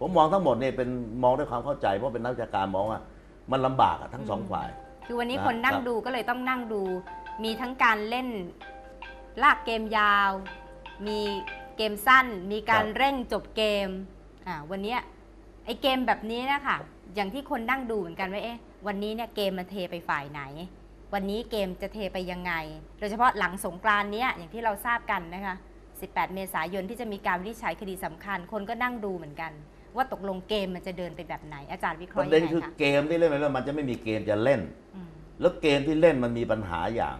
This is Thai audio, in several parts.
ผมมองทั้งหมดเนี่ยเป็นมองด้วยความเข้าใจเพราะเป็นนักวิชาการมองว่า มันลำบากอะทั้งสองฝ่าย คือวันนี้นะคนนั่คงรับดูก็เลยต้องนั่งดู มีทั้งการเล่นลากเกมยาว มีเกมสั้น มีการเร่งจบเกมอ่าวันเนี้ยไอเกมแบบนี้นะคะอย่างที่คนนั่งดูเหมือนกันว่าเอ๊ะวันนี้เนี่ยเกมมันเทไปฝ่ายไหน วันนี้เกมจะเทไปยังไง โดยเฉพาะหลังสงกรานต์เนี้ยอย่างที่เราทราบกันนะคะ 18 เมษายนที่จะมีการวินิจฉัยคดีสำคัญ คนก็นั่งดูเหมือนกัน ว่าตกลงเกมมันจะเดินไปแบบไหนอาจารย์วิเคปราะห์ระยัเด็นงไงคือคะเกมที่เล่นไปแล้วมันจะไม่มีเกมจะเล่น อืมแล้วเกมที่เล่นมันมีปัญหาอย่าง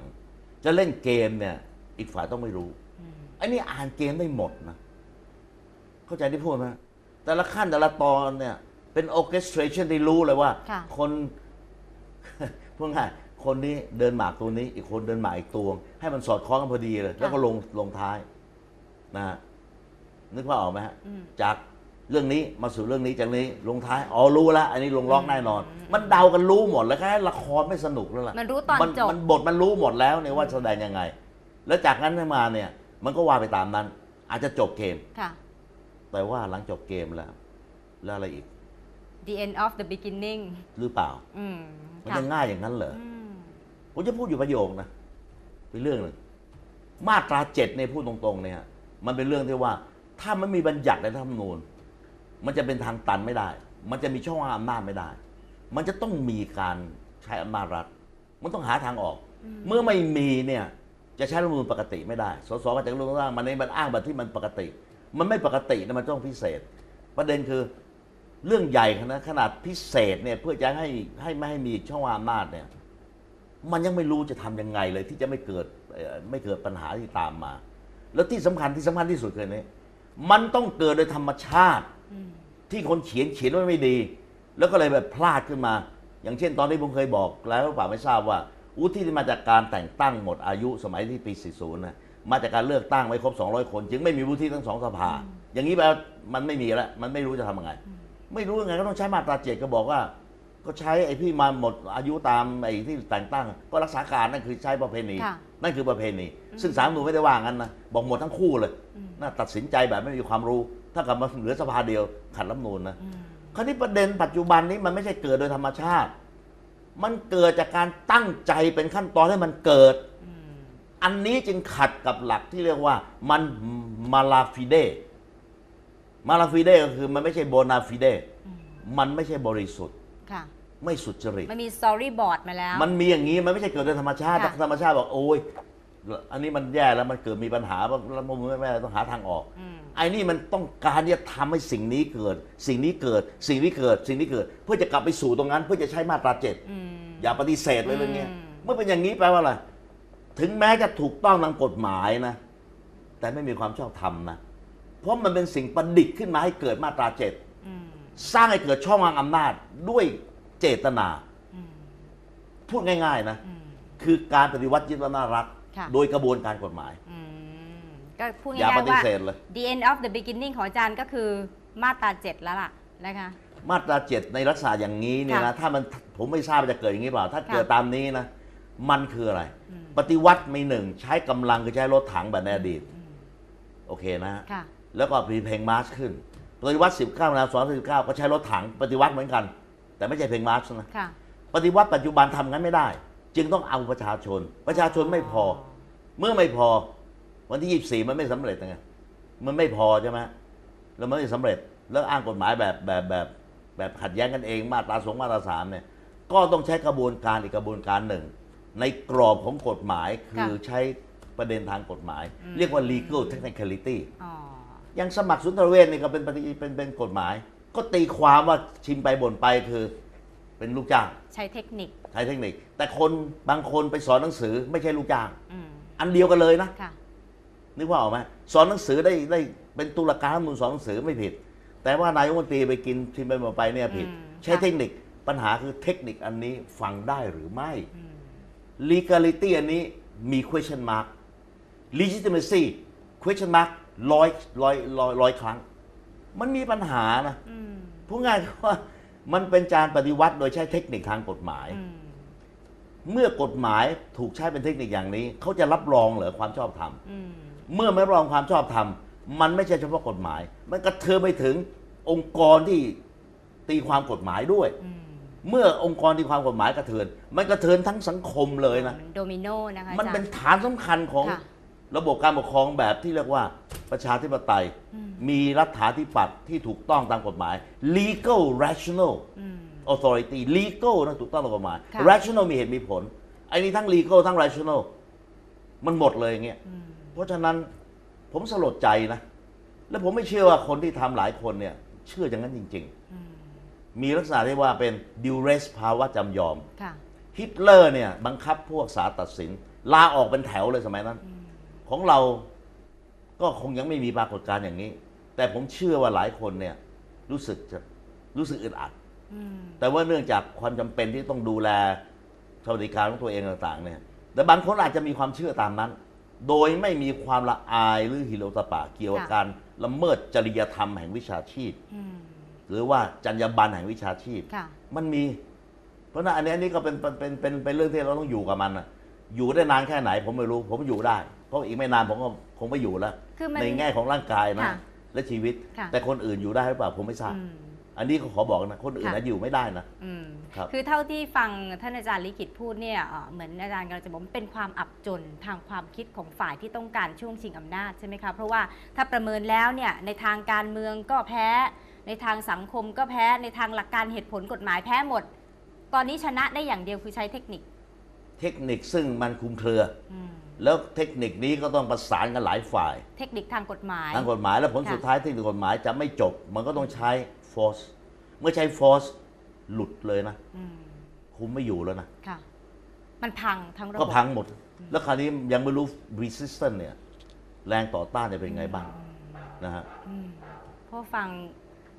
จะเล่นเกมเนี่ย อีกฝ่ายต้องไม่รู้อืมไอ้นี่อ่านเกมได้หมดนะ เข้าใจที่พูดไหมแต่ละขั้นแต่ละตอนเนี่ย เป็น orchestration ที่รู้เลยว่า ค่ะ คนพูดง่ายคนนี้เดินหมากตัวนี้ อีกคนเดินหมากอีกตัวให้มันสอดคล้องกันพอดีเลย แล้วก็ลงลงท้ายนะฮะนึกว่าพออกไหมฮะ อืม จาก เรื่องนี้มาสู่เรื่องนี้จากนี้ลงท้ายอ๋อรู้แล้วอันนี้ลงล็อกแน่นอนอืมมันเดากันรู้หมดแล้วแค่ละครไม่สนุกแล้วล่ะมันรู้ตอนมันจบมันบทมันรู้หมดแล้วเนี่ยว่าแสดงยังไง แล้วจากนั้นมาเนี่ย มันก็ว่าไปตามนั้น อาจจะจบเกมค่ะแต่ว่าหลังจบเกมแล้ว แล้วอะไรอีก the end of the beginning หรือเปล่าอืมมันค่ะจะง่ายอย่างนั้นเหรออืมผมจะพูดอยู่ประโยคนะเป็นเรื่องหนึ่งมาตราเจ็ดเนี่ยพูดตรงๆเนี่ย มันเป็นเรื่องที่ว่า ถ้ามันมีบัญญัติในรัฐธรรมนูญ มันจะเป็นทางตันไม่ได้ มันจะมีช่องว่างอำนาจไม่ได้ มันจะต้องมีการใช้อำนาจรัฐ มันต้องหาทางออก เมื่อไม่มีเนี่ยจะใช้รัฐธรรมนูญปกติไม่ได้ สสมาจากเรื่องร่างมันในมันอ้างแบบที่มันปกติ มันไม่ปกตินะมันต้องพิเศษ ประเด็นคือเรื่องใหญ่ขนาดขนาดพิเศษเนี่ยเพื่อจะให้ให้ไม่ให้มีช่องว่างอำนาจเนี่ยมันยังไม่รู้จะทำยังไงเลย ที่จะไม่เกิดเอ่อไม่เกิดปัญหาที่ตามมา แล้วที่สำคัญที่สำคัญที่สุดคืออนนี้มันต้องเกิดโดยธรรมชาติอืม ที่คนเขียนเขียนไว้ไม่ดี แล้วก็เลยแบบพลาดขึ้นมา อย่างเช่นตอนที่ผมเคยบอกแล้วหรือเปล่าไม่ทราบว่าอุที่มาจากการแต่งตั้งหมดอายุสมัยที่ปี 40 นะมาจากการเลือกตั้งไม่ครบ 200 คน จึงไม่มีวุฒิทั้งสองสภา อย่างนี้แปลว่ามันไม่มีแล้วมันไม่รู้จะทำยังไง ไม่รู้ยังไงก็ต้องใช้มาตราเจ็ดก็บอกว่า ก็ใช้ไอ้ที่มาหมดอายุตามไอ้ที่แต่งตั้ง ก็รักษาการนั่นคือใช้ประเพณีค่ะนั่นคือประเพณี ซึ่งสามนูไม่ได้ว่างั้นนะบอกหมดทั้งคู่เลยอืมน่าตัดสินใจแบบไม่มีความรู้ ถ้ากับมาเหลือสภาเดียวขัดรัฐธรรมนูนนะอืมคราวนี้ประเด็นปัจจุบันนี้มันไม่ใช่เกิดโดยธรรมชาติ มันเกิดจากการตั้งใจเป็นขั้นตอนให้มันเกิดอืมอันนี้จึงขัดกับหลักที่เรียกว่ามันมาลาฟิเดมาลาฟิเดก็คือมันไม่ใช่โบนาฟิเดอืมมันไม่ใช่บริสุทธิ์ค่ะไม่สุจริต มันมี storyboard มาแล้ว มันมีอย่างนี้ มันไม่ใช่เกิดโดยธรรมชาติค่ะธรรมชาติบอกโอ้ย อันนี้มันแย่แล้วมันเกิดมีปัญหาแล้วมันไม่ไม่ต้องหาทางออกอืมไอ้นี่มันต้องการที่จะทำให้สิ่งนี้เกิด สิ่งนี้เกิด สิ่งนี้เกิด สิ่งนี้เกิด เพื่อจะกลับไปสู่ตรงนั้น เพื่อจะใช้มาตราเจ็ดอืมอย่าปฏิเสธเลยเรื่องเนี้ยอืมเมื่อเป็นอย่างนี้แปลว่าอะไรถึงแม้จะถูกต้องตามกฎหมายนะ แต่ไม่มีความชอบธรรมนะเพราะมันเป็นสิ่งประดิษฐ์ขึ้นมาให้เกิดมาตราเจ็ดอืมสร้างให้เกิดช่องว่างอำนาจด้วยเจตนาอืมพูดง่าย ๆ นะอืมคือการปฏิวัติยึดอำนาจรัฐ ค่ะ โดยกระบวนการกฎหมาย อืมก็พูดอย่าง่ายปๆฏิว่า เสธเลย the end of the beginning ของอาจารย์ก็คือมาตราเจ็ดแล้วล่ะนะคะ มาตราเจ็ดในลักษณะอย่างนี้เนี่ยนะค่ะถ้ามันผมไม่ทราบว่าจะเกิดอย่างนี้เปล่า ถ้าค่ะเกิดตามนี้นะ มันคืออะไร อืม ปฏิวัติมีหนึ่งใช้กำลังคือใช้รถถังแบบในอดีต อืมโอเคนะฮะ ค่ะ แล้วก็มีเพลงมาร์ชขึ้น ปฏิวัติ 19นาสองสิบเก้าก็ใช้รถถังปฏิวัติเหมือนกัน แต่ไม่ใช่เพลงมาร์ชนะ ค่ะ ปฏิวัติปัจจุบันทำงั้นไม่ได้ จึงต้องเอาประชาชน ประชาชนไม่พอ เมื่อไม่พอ วันที่24มันไม่สำเร็จไงมันไม่พอใช่ไหมแล้วมันไม่สำเร็จ แล้วอ้างกฎหมายแบบแบบแบบแบบขัดแย้งกันเองมาตราสองมาตราสามเนี่ย ก็ต้องใช้กระบวนการอีกกระบวนการหนึ่ง ในกรอบของกฎหมายคือใช้ประเด็นทางกฎหมายอืมเรียกว่า legal technicality อ๋อยังสมัครสุนทรเวชนี่ก็เป็นปฏิเป็นเป็นกฎหมาย ก็ตีความว่าชิมไปบ่นไปคือเป็นลูกจ้าง ใช้เทคนิค ใช้เทคนิค แต่คนบางคนไปสอนหนังสือไม่ใช่ลูกจ้าง อืมอันเดียวกันเลยนะค่ะ นึกว่าออกไหมสอนหนังสือได้ได้เป็นตุลาการรัฐธรรมนูลสอนหนังสือไม่ผิด แต่ว่านายกรัฐมนตรีไปกินชิมไปบ่นไปเนี่ยผิด อืม ใช้ค่ะเทคนิคปัญหาคือเทคนิคอันนี้ฟังได้หรือไม่ อืม legality อันนี้มี question mark legitimacy question mark ร้อยร้อยร้อยร้อยครั้ง มันมีปัญหานะ อืมพูดง่ายๆว่ามันเป็นการปฏิวัติโดยใช้เทคนิคทางกฎหมาย อืม เมื่อกฎหมายถูกใช้เป็นเทคนิคอย่างนี้ เขาจะรับรองเหรอความชอบธรรมอืมเมื่อไม่รับรองความชอบธรรมมันไม่ใช่เฉพาะกฎหมาย มันกระเทือไปถึงองค์กรที่ตีความกฎหมายด้วย อืมเมื่อองค์กรตีความกฎหมายกระเทือนมันกระเทือนทั้งสังคมเลยนะโดมิโนนะคะมันอาจารย์เป็นฐานสำคัญของค่ะระบบการปกครองแบบที่เรียกว่าประชาธิปไตย อืมมีรัฐาธิปัตย์ที่ถูกต้องตามกฎหมาย legal rational อืม authority legal นะถูกต้องตามกฎหมาย ค่ะ rational มีเหตุมีผลไอ้นี่ทั้ง legal ทั้ง rational มันหมดเลยอย่างเงี้ย อืม เพราะฉะนั้นผมสลดใจนะ และผมไม่เชื่อว่าคนที่ทำหลายคนเนี่ย เชื่ออย่างนั้นจริง อืม ๆ มีลักษณะที่ว่าเป็น duress ภาวะจำยอม ค่ะ ฮิตเลอร์เนี่ยบังคับพวกสาตัดสิน ลาออกเป็นแถวเลยสมัยนั้น อืม ของเราก็คงยังไม่มีปรากฏการณ์อย่างนี้ แต่ผมเชื่อว่าหลายคนเนี่ยรู้สึกจะรู้สึกอึดอัดอืม แต่ว่าเนื่องจากความจำเป็นที่ต้องดูแลสวัสดิการของตัวเองต่างๆ เนี่ย แต่บางคนอาจจะมีความเชื่อตามนั้น โดยไม่มีความละอายหรือหิโรตปะเกี่ยวกับค่ะการละเมิดจริยธรรมแห่งวิชาชีพอืมหรือว่าจรรยาบรรณแห่งวิชาชีพค่ะมันมี เพราะฉะนั้นอันนี้อันนี้ก็เป็นเป็นเป็นเป็นเป็นเรื่องที่เราต้องอยู่กับมันนะอยู่ได้นานแค่ไหน ผมไม่รู้ ผมอยู่ได้ เพราะอีกไม่นานผมก็คงไม่อยู่แล้วคือมันในแง่ของร่างกายนะค่ะและชีวิตค่ะแต่คนอื่นอยู่ได้หรือเปล่าผมไม่ทราบ อืมอันนี้ก็ขอบอกนะคนอื่นค่ะนะอยู่ไม่ได้นะอืมครับคือเท่าที่ฟังท่านอาจารย์ลิขิตพูดเนี่ยเอ่อเหมือนอาจารย์กำลังจะบอกว่าเป็นความอับจนทางความคิดของฝ่ายที่ต้องการช่วงชิงอำนาจใช่ไหมคะเพราะว่าถ้าประเมินแล้วเนี่ยในทางการเมืองก็แพ้ ในทางสังคมก็แพ้ในทางหลักการเหตุผลกฎหมายแพ้หมด ตอนนี้ชนะได้อย่างเดียวคือใช้เทคนิค เทคนิคซึ่งมันคลุมเครืออืม แล้วเทคนิคนี้ก็ต้องประสานกันหลายฝ่าย เทคนิคทางกฎหมาย ทางกฎหมายและผลค่ะสุดท้ายที่กฎหมายจะไม่จบ มันก็ต้องใช้ force เมื่อใช้ force หลุดเลยนะอืมคุมไม่อยู่แล้วนะค่ะ มันพังทั้งระบบก็พังหมด แล้วคราวนี้ยังไม่รู้ resistance เนี่ย แรงต่อต้านจะเป็นไงบ้างนะฮะอืมเพราะฟัง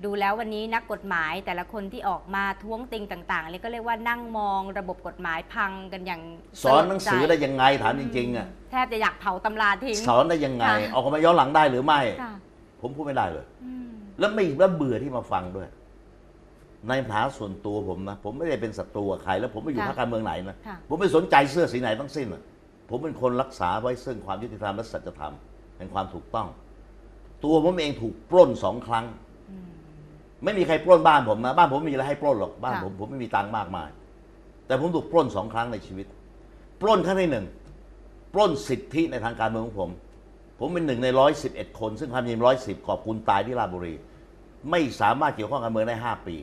ดูแล้ววันนี้นักกฎหมายแต่ละคนที่ออกมาท้วงติงต่างๆเลยก็เรียกว่านั่งมองระบบกฎหมายพังกันอย่างสอนหนังสือได้ใจยังไงถามจริงๆอะแทบจะอยากเผาตำราทิ้งสอนได้ยังไงค่ะออกมาย้อนหลังได้หรือไม่ค่ะผมพูดไม่ได้เลยอืมแล้วไม่แล้วเบื่อที่มาฟังด้วย ในฐานะส่วนตัวผมนะผมไม่ได้เป็นศัตรูกับใคร แล้วผมไม่อยู่พรรคการเมืองไหนนะค่ะผมไม่สนใจเสื้อสีไหนทั้งสิ้นอะผมเป็นคนรักษาไว้ซึ่งความยุติธรรมและสัจธรรมแห่งความถูกต้อง ตัวผมเองถูกปล้นสองครั้งอืม ไม่มีใครปล้นบ้านผมนะบ้านผมไม่มีอะไรให้ปล้นหรอกบ้านค่ะผมผมไม่มีตังค์มากมาย แต่ผมถูกปล้นสองครั้งในชีวิต ปล้นครั้งที่หนึ่งปล้นสิทธิในทางการเมืองของผม ผมเป็นหนึ่งในร้อยสิบเอ็ดคน ซึ่งความจริงร้อยสิบขอบคุณตายที่ราชบุรี ไม่สามารถเกี่ยวข้องกับการเมืองได้ห้าปี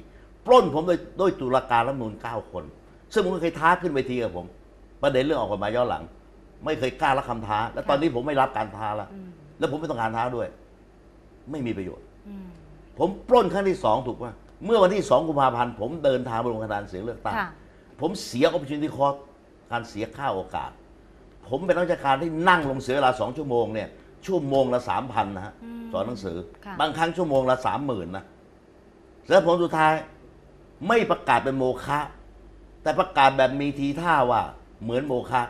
ปล้นผมโดยโดยตุลาการรัฐธรรมนูลเก้าคน ซึ่งผมก็เคยท้าขึ้นเวทีกับผม ประเด็นเรื่องออกกฎหมายย้อนหลัง ไม่เคยกล้ารับคำท้า และตอนนี้ผมไม่รับการท้าแล้วอืมแล้วผมไม่ต้องการท้าด้วย ไม่มีประโยชน์อืม ผมปล้นครั้งที่สองถูกป่ะเมื่อวันที่สองกุมภาพันธ์ผมเดินทางไปลงคะแนนเสียงเลือกตั้ง ค่ะ ผมเสีย opportunity cost การเสียค่าโอกาส ผมเป็นนักวิชาการที่นั่งลงเสียเวลาสองชั่วโมงเนี่ยชั่วโมงละสามพันนะฮะอืมสอนหนังสือ ค่ะ บางครั้งชั่วโมงละสามหมื่นนะแล้วผลสุดท้ายไม่ประกาศเป็นโมฆะแต่ประกาศแบบมีทีท่าว่าเหมือนโมฆะ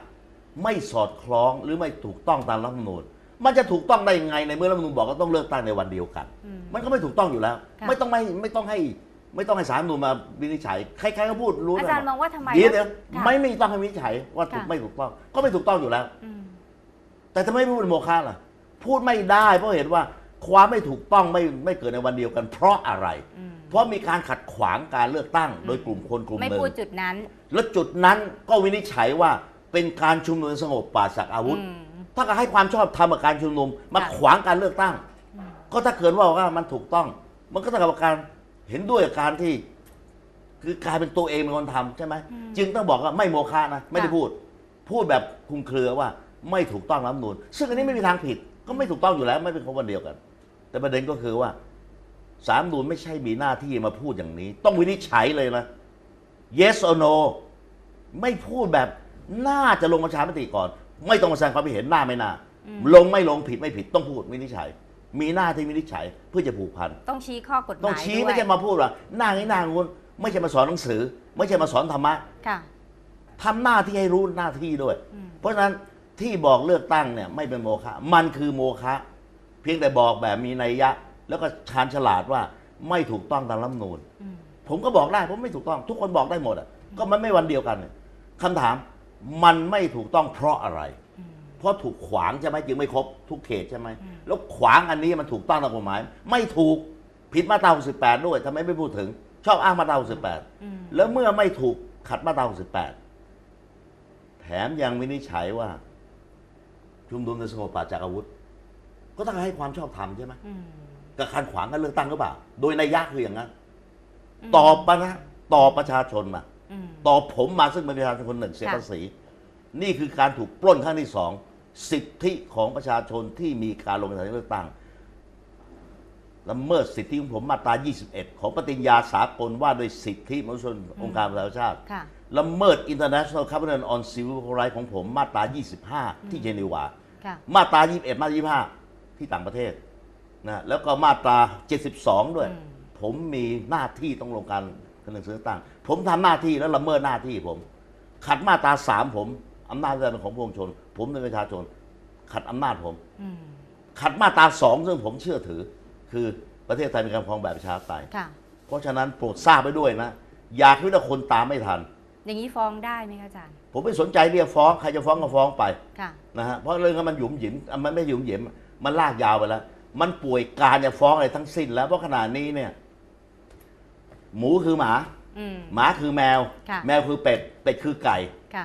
ไม่สอดคล้องหรือไม่ถูกต้องตามรัฐธรรมนูญ มันจะถูกต้องได้ยังไงในเมื่อรัฐธรรมนูญบอกว่าต้องเลือกตั้งในวันเดียวกัน อืม มันก็ไม่ถูกต้องอยู่แล้ว ค่ะ ไม่ต้องไม่ไม่ต้องให้ไม่ต้องให้ศาลรัฐธรรมนูญมาวินิจฉัยใครๆก็พูดรู้อานะจารย์มองว่าทำไมเดี๋ยวเดี๋ยวค่ะ ไม่ไม่ต้องให้วินิจฉัยว่าถูกค่ะ ไม่ถูกต้อง ก็ไม่ถูกต้องอยู่แล้ว อืม แต่ทำไมไม่พูดเป็นโมฆะล่ะ พูดไม่ได้เพราะเห็นว่าความไม่ถูกต้องไม่ไม่เกิดในวันเดียวกัน เพราะอะไร อืม เพราะมีการขัดขวางการเลือกตั้ง โดยกลุ่มคนกลุ่มไม่หนึ่งพูดจุดนั้นแล้วจุดนั้นก็วินิจฉัยว่าเป็นการชุมนุมสงบปราศจากอาวุธ อืม ถ้าก็ให้ความชอบธรรมกับการชุมนุมมาค่ะขวางการเลือกตั้งอืมก็ถ้าเกิดว่าว่ามันถูกต้อง มันก็เท่ากับการเห็นด้วยกับการที่ คือกลายเป็นตัวเองเป็นคนทำใช่ไหมจึงต้องบอกว่าไม่โมฆะนะไม่ได้พูด พูดแบบคลุมเครือว่าไม่ถูกต้องรัฐธรรมนูญซึ่งอันนี้ไม่มีทางผิด ก็ไม่ถูกต้องอยู่แล้วไม่เป็นคนวันเดียวกัน แต่ประเด็นก็คือว่าสามนูญไม่ใช่มีหน้าที่มาพูดอย่างนี้ ต้องวินิจฉัยเลยนะ yes or no ไม่พูดแบบน่าจะลงประชามติก่อน ไม่ต้องมาแสดงความคิดเห็นหน้าไม่น่าอืมลงไม่ลงผิดไม่ผิดต้องพูดวินิจฉัย มีหน้าที่วินิจฉัยเพื่อจะผูกพัน ต้องชี้ข้อกฎหมายต้องชี้ด้วยไม่ใช่มาพูดว่าหน้างี้หน้างุนไม่ใช่มาสอนหนังสือ ไม่ใช่มาสอนธรรมะค่ะทำหน้าที่ให้รู้หน้าที่ด้วยอืมเพราะฉะนั้นที่บอกเลือกตั้งเนี่ยไม่เป็นโมฆะมันคือโมฆะเพียงแต่บอกแบบมีนัยยะ แล้วก็ชาญฉลาดว่าไม่ถูกต้องตามรัฐธรรมนูญอืมผมก็บอกได้ผมไม่ถูกต้อง ทุกคนบอกได้หมดอะก็มันไม่วันเดียวกันเนี่ยคำถาม มันไม่ถูกต้องเพราะอะไรอืมเพราะถูกขวางใช่ไหมจึงไม่ครบทุกเขตใช่ไหมอืมแล้วขวางอันนี้มันถูกต้องตามกฎหมาย ไม่ถูกผิดมาตรา68ด้วยทำไมไม่พูดถึง ชอบอ้างมาตราอืม68แล้วเมื่อไม่ถูกขัดมาตรา68แถมยังวินิจฉัยว่า ชุมนุมในสงบปราศจากอาวุธ ก็ต้องให้ความชอบธรรมใช่ไหมอืมกับการขวางการเลือกตั้งหรือเปล่า โดยนัยยะคืออย่างนั้นมตอบมานะตอบประชาชนมาอืม ตอบผมมาซึ่งเป็นประชาชนคนหนึ่งเสียค่ะภาษีนี่คือการถูกปล้นครั้งที่สองสิทธิของประชาชนที่มีการลงคะแนนเลือกตั้งละเมิดสิทธิของผมมาตรา 21 ของปฏิญญาสากลว่าด้วยสิทธิมนุษยชนองค์การประชาชาติค่ะละเมิด International Covenant on Civil Rights ของผมมาตรา 25 ที่เจนีวาค่ะมาตรา 21 มาตรา 25 ที่ต่างประเทศนะแล้วก็มาตรา 72 ด้วยอืมผมมีหน้าที่ต้องลงการ คะแนนเลือกตั้งผมทำหน้าที่แล้วละเมิดหน้าที่ผม ขัดมาตรา3ผมอำนาจเป็นของปวงชน ผมเป็นประชาชน ขัดอำนาจผมอืมขัดมาตรา2ซึ่งผมเชื่อถือ คือประเทศไทยเป็นการปกครองแบบประชาธิปไตยค่ะเพราะฉะนั้นโปรดทราบไปด้วยนะ อย่าคิดว่าคนตามไม่ทัน อย่างนี้ฟ้องได้ไหมคะอาจารย์ ผมไม่สนใจเรียกฟ้อง ใครจะฟ้องก็ฟ้องไปค่ะนะฮะเพราะเรื่องนั้นมันหยุมหยิมอะมันไม่หยุมหยิมมันลากยาวไปแล้ว มันป่วยการจะฟ้องอะไรทั้งสิ้นแล้วเพราะขนาดนี้เนี่ย หมูคือหมา อืม หมาคือแมว ค่ะ แมวคือเป็ด เป็ดคือไก่ค่ะ